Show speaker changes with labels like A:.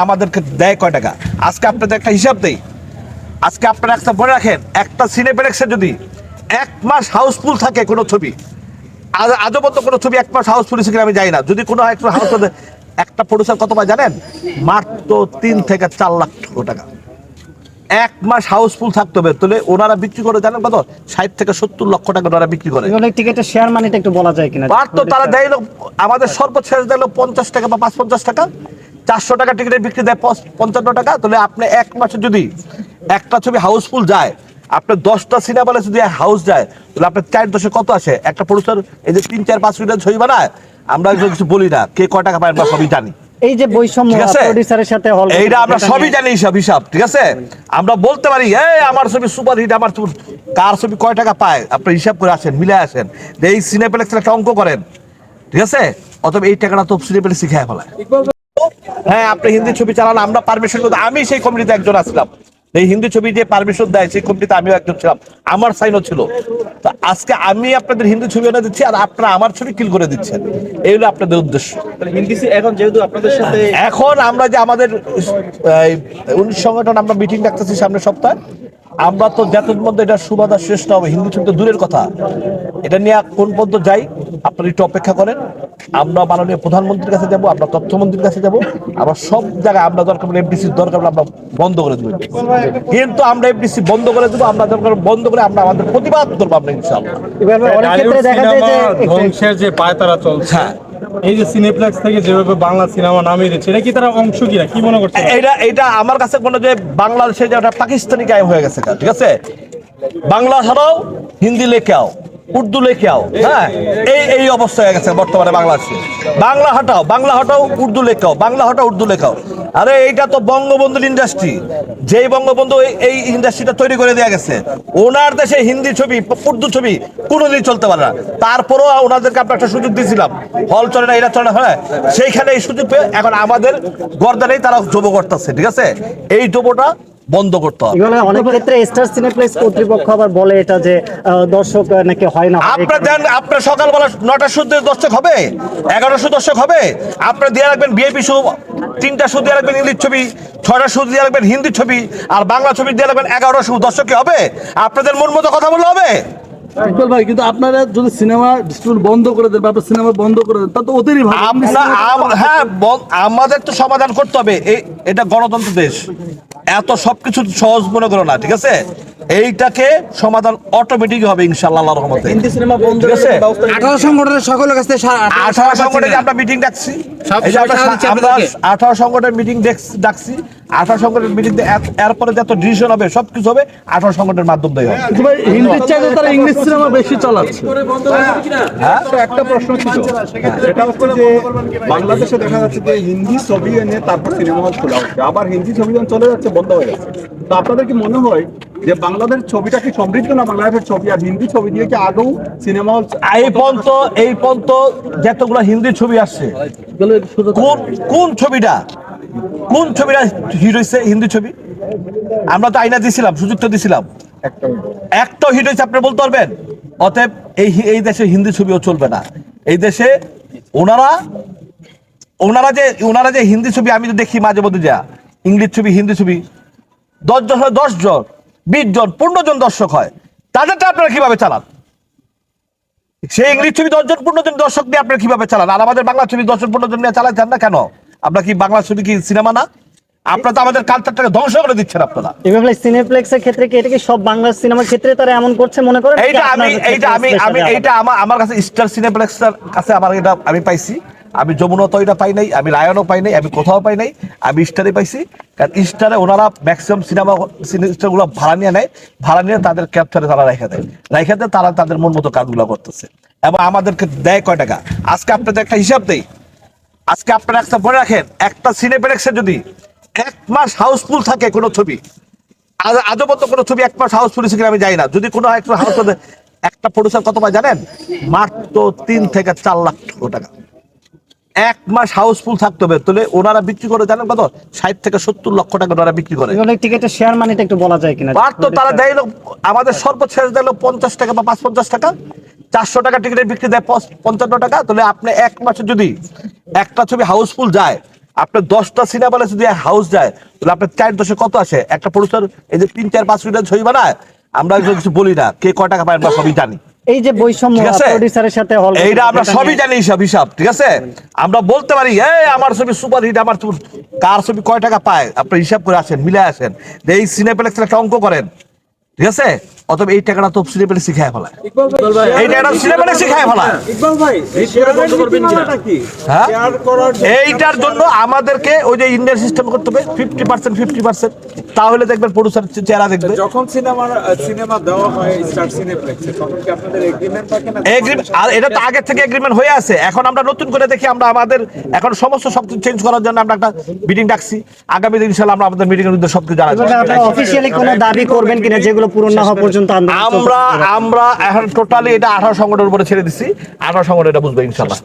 A: আমাদেরকে দেয় কয় টাকা? আজকে আপনাদের একটা হিসাব দেই। আজকে আপনারা একটা মনে রাখেন একটা সিনেপ্লেক্সে যদি এক মাস হাউসফুল থাকে কোনো ছবি আজ আজও পর্যন্ত কোনো ছবি এক মাস হাউসফুল হয়েছে কিনা আমি জানি না। যদি কোনো একটা হাউস একটা প্রডিউসার কত পায় জানেন? মাত্র তিন থেকে চার লাখ টাকা। এক মাস হাউসফুল থাকতে হবে তাহলে ওনারা বিক্রি করে জানেন কত? ষাট থেকে সত্তর লক্ষ টাকা ওনারা বিক্রি করে।
B: টিকেটের শেয়ার মানিটা একটু বলা যায় কিনা?
A: তো তারা দেয় আমাদের সর্বশেষ দিল পঞ্চাশ টাকা বা পাঁচ পঞ্চাশ টাকা। চারশো টাকা টিকিটের বিক্রি দেয় পঞ্চান্ন টাকা তাহলে আপনি এক মাসে যদি একটা ছবি হাউসফুল যায় আপনার দশটা সিনেমা হলে যদি হাউস যায় তাহলে আপনার চার দশে কত আসে? একটা প্রডিউসার এই যে তিন চার পাঁচ মিনিটের ছবি বানায় আমরা কিছু বলি না কে কয় টাকা পায় আমরা সবই জানি।
B: এই যে বৈষম্য
A: আছে?
B: সাথে হল
A: এইটা আমরা সবই জানি হিসাব হিসাব ঠিক আছে? আমরা বলতে পারি এই আমার ছবি সুপার হিট আমার ছবি কার ছবি কয় টাকা পায়? আপনি হিসাব করে আসেন মিলে আসেন। এই সিনেপ্লেক্সের একটা অঙ্ক করেন ঠিক আছে? অথবা এই টাকাটা তো সিনেপ্লেক্স শিখায় ফেলায়। হ্যাঁ আপনি হিন্দি ছবি চালান আমরা পারমিশন আমি সেই কমিটিতে একজন আসলাম। এই হিন্দি ছবি যে পারমিশন দেয় সেই কমিটিতে আমিও একজন ছিলাম। আমার সাইনও ছিল। তো আজকে আমি আপনাদের হিন্দি ছবি এনে দিচ্ছি আর আপনারা আমার ছবি কিল করে দিচ্ছেন। এই হলো আপনাদের উদ্দেশ্য।
C: এখন যেহেতু আপনাদের সাথে
A: এখন আমরা যে আমাদের উনিশ সংগঠন আমরা মিটিং ডাকতেছি সামনের সপ্তাহে। আমরা তো জাতির মধ্যে এটা সুবাদা শ্রেষ্ঠ হবে। হিন্দু ছবি তো দূরের কথা। এটা নিয়ে কোন পর্যন্ত যাই আপনারা একটু অপেক্ষা করেন। আমরা মাননীয় প্রধানমন্ত্রীর কাছে যাব আমরা তথ্যমন্ত্রীর কাছে যাব। আমরা সব জায়গায় আমরা দরকার হলে এফডিসির দরকার হলে আমরা বন্ধ করে দেবো। কিন্তু আমরা এফডিসি বন্ধ করে দেবো আমরা দরকার বন্ধ করে আমরা আমাদের প্রতিবাদ করব আমরা ইনশাআল্লাহ।
B: এভাবে অনেক ক্ষেত্রে দেখা যায় যে
D: সিনেমা ধ্বংসের যে পায়তারা চলছে
A: হ্যাঁ।
D: এই যে সিনেপ্লেক্স থেকে যেভাবে বাংলা সিনেমা নামিয়ে দিচ্ছে, এটা কি তারা অংশ কিনা? কি মনে করছে
A: এটা এটা আমার কাছে হয় যে বাংলাদেশে যে একটা পাকিস্তানি গায়ে হয়ে গেছে ঠিক আছে? বাংলা ছাড়াও হিন্দি লেখাও। উর্দু লেখাও হ্যাঁ? এই এই অবস্থা হয়ে গেছে বর্তমানে বাংলাদেশে। বাংলা হটাও বাংলা হটাও উর্দু লেখাও বাংলা হটাও উর্দু লেখাও আরে, এইটা তো বঙ্গবন্ধুর ইন্ডাস্ট্রি যেই বঙ্গবন্ধু এই- ইন্ডাস্ট্রিটা তৈরি করে দেওয়া গেছে, ওনার দেশে হিন্দি ছবি, উর্দু ছবি কোনোদিন চলতে পারে না। তারপরেও ওনাদেরকে আমরা একটা সুযোগ দিয়েছিলাম। হল চলে না এটা চলে না হ্যাঁ? সেইখানে এই সুযোগ পেয়ে এখন আমাদের গর্দানেই তারা জব করতেছে, ঠিক আছে? এই জবটা বন্ধ করতে হবে।
B: এগুলো অনেক ক্ষেত্রে স্টার সিনেপ্লেক্স কর্তৃপক্ষ আবার বলে এটা যে দর্শক নাকি হয় না
A: আপনারা দেন আপনার সকালবেলা নটার শুদ্ধ দর্শক হবে? এগারোশো দর্শক হবে? আপনারা দিয়ে রাখবেন বিএপি শো তিনটা শো দিয়ে রাখবেন ইংলিশ ছবি ছয়টা শো দিয়ে রাখবেন হিন্দি ছবি আর বাংলা ছবি দিয়ে রাখবেন এগারোশো দর্শক কি হবে? আপনাদের মন মতো কথা বলা হবে?
C: ইকবাল ভাই কিন্তু আপনারা যদি সিনেমা ডিস্ট্রিবিউট বন্ধ করে দেন বা সিনেমা বন্ধ করে দেন তা তো ওদেরই
A: হ্যাঁ আমাদের তো সমাধান করতে হবে। এটা গণতন্ত্র দেশ। এত সবকিছু সহজ মনে করো না ঠিক আছে? এইটাকে সমাধান অটোমেটিক হবে ইনশাল্লাহ আল্লাহর রহমতে।
C: হিন্দি সিনেমা বন্ধ
A: ঠিক আছে?
C: করে ব্যবস্থা
E: আঠারো সংগঠনের সকলের কাছে
A: আঠারো সংগঠনে আমরা মিটিং ডাকছি। এই যে আমরা সংগঠনের মিটিং ডাকছি। আঠারো সংগঠনের মিটিং এরপরে যত ডিসিশন হবে সবকিছু হবে আঠারো সংগঠনের মাধ্যম দিয়ে হবে
C: চাইতে তারা ইংলিশ সিনেমা বেশি চালাচ্ছে।
F: একটা প্রশ্ন ছিল। সেটা হচ্ছে যে বাংলাদেশে দেখা যাচ্ছে যে হিন্দি ছবি এনে তারপর সিনেমা হল খোলা হচ্ছে। আবার হিন্দি ছবি যখন চলে যাচ্ছে বন্ধ হয়ে যাচ্ছে। তো আপনাদের কি মনে হয় যে বাংলাদেশ ছবিটা কি সমৃদ্ধ না বাংলাদেশের ছবি? আর হিন্দি ছবি দিয়ে কি আদৌ সিনেমা হল
A: এই পর্যন্ত এই পর্যন্ত যতগুলো হিন্দি ছবি আসছে কোন কোন ছবিটা কোন ছবিটা হিট হয়েছে হিন্দি ছবি? আমরা তো আইনা দিছিলাম সুযোগ তো দিছিলাম। একটা হিট হয়েছে আপনি বলতে পারবেন? অতএব এই এই দেশে হিন্দি ছবিও চলবে না। এই দেশে ওনারা ওনারা যে ওনারা যে হিন্দি ছবি আমি তো দেখি মাঝে মধ্যে যা ইংলিশ ছবি হিন্দি ছবি দশ জন দশ জন। বিশ জন পনেরো জন দর্শক হয়। তাদেরটা আপনারা কীভাবে চালান? সেই ইংলিশ ছবি দশজন পনেরো জন দর্শক নিয়ে আপনারা কীভাবে চালান? আর আমাদের বাংলা ছবি দশজন পনেরো জন নিয়ে চালাচ্ছেন না কেন? আপনারা কি বাংলা ছবি কি সিনেমা না? আপনারা তো আমাদের কালচারটাকে ধ্বংস করে দিচ্ছেন আপনারা।
B: এভাবে সিনেপ্লেক্সের ক্ষেত্রে কি এটা কি সব বাংলা সিনেমার ক্ষেত্রে তারা এমন করছে মনে করেন?
A: এইটা আমি এইটা আমি আমি এইটা আমার আমার কাছে স্টার সিনেপ্লেক্সের কাছে আমার এটা আমি পাইছি। আমি যমুনা তো এটা পাই নাই, আমি রায়নও পাই নাই, আমি কোথাও পাই নাই, আমি স্টারে পাইছি। কারণ স্টারে ওনারা ম্যাক্সিমাম সিনেমা স্টারগুলো ভাড়া নিয়ে নেয়, ভাড়া নিয়ে তাদের ক্যাপচারে তারা রেখে দেয়। রেখে দেয়, তারা তাদের মন মতো কাজগুলো করতেছে। এবং আমাদেরকে দেয় কয় টাকা? আজকে আপনাদের একটা হিসাব দেই। আজকে আপনারা একটা মনে রাখেন, একটা সিনেপ্লেক্সে যদি এক মাস হাউসফুল থাকে কোনো ছবি, আজ, আজও পর্যন্ত কোনো ছবি এক মাস হাউসফুল কিনা আমি জানি না। যদি কোনো একটা হাউস একটা প্রডিউসার কত পায় জানেন? মাত্র তিন থেকে চার লাখ টাকা। এক মাস হাউসফুল থাকতে হবে। তাহলে ওনারা বিক্রি করে জানেন কত? ষাট থেকে সত্তর লক্ষ টাকা ওনারা বিক্রি করে।
B: এগুলো শেয়ার মানিটা একটু বলা যায় কিনা?
A: বার তো তারা দেয় হলো আমাদের সর্বশেষ দিল পঞ্চাশ টাকা বা পাঁচ পঞ্চাশ টাকা। চারশো টাকা টিকিটের বিক্রি দেয় পঞ্চান্ন টাকা। তাহলে আপনি এক মাসে যদি একটা ছবি হাউসফুল যায় আপনার দশটা সিনেমা যদি হাউস যায় তাহলে আপনার চার দশে কত আসে? একটা প্রডিউসার এই যে তিন চার পাঁচ মিনিটের ছবি বানায় আমরা কিছু বলি না কে কয় টাকা পায় আমরা সবই জানি।
B: এই যে বৈষম্য প্রোডিউসারের সাথে হল
A: এইটা আমরা সবই জানি হিসাব হিসাব ঠিক আছে? আমরা বলতে পারি এই আমার ছবি সুপার হিট আমার কার ছবি কয় টাকা পায়? আপনি হিসাব করে আসেন মিলে আসেন। এই সিনেপ্লেক্সের একটা অঙ্ক করেন ঠিক আছে? অতএব এই টাকাটা তো সিনেপ্লেক্স শিখায় ফেলায় এই টাকাটা সিনেপ্লেক্স শিখায় ফেলায় হ্যাঁ? এইটার জন্য আমাদেরকে ওই যে ইন্ডিয়ান সিস্টেম করতে হবে ফিফটি পার্সেন্ট ফিফটি পার্সেন্ট তাহলে দেখবেন প্রডিউসার চেহারা দেখবে।
E: যখন সিনেমার সিনেমা দেওয়া হয় স্টার সিনেপ্লেক্সে তখন কি আপনাদের এগ্রিমেন্ট থাকে না?
A: এগ্রিমেন্ট আর এটা তো আগে থেকে এগ্রিমেন্ট হয়ে আছে। এখন আমরা নতুন করে দেখি আমরা আমাদের এখন সমস্ত সবকিছু চেঞ্জ করার জন্য আমরা একটা মিটিং ডাকছি। আগামী দিন ইনশাল্লাহ আমরা আমাদের মিটিং এর মধ্যে সবকিছু জানাব
B: আপনারা অফিসিয়ালি কোনো দাবি করবেন কিনা যেগুলো পূরণ না হওয়া পর্যন্ত
A: আমরা আমরা এখন টোটালি এটা আঠারো সংগঠনের উপরে ছেড়ে দিচ্ছি আঠারো সংগঠন এটা বুঝবে ইনশাল্লাহ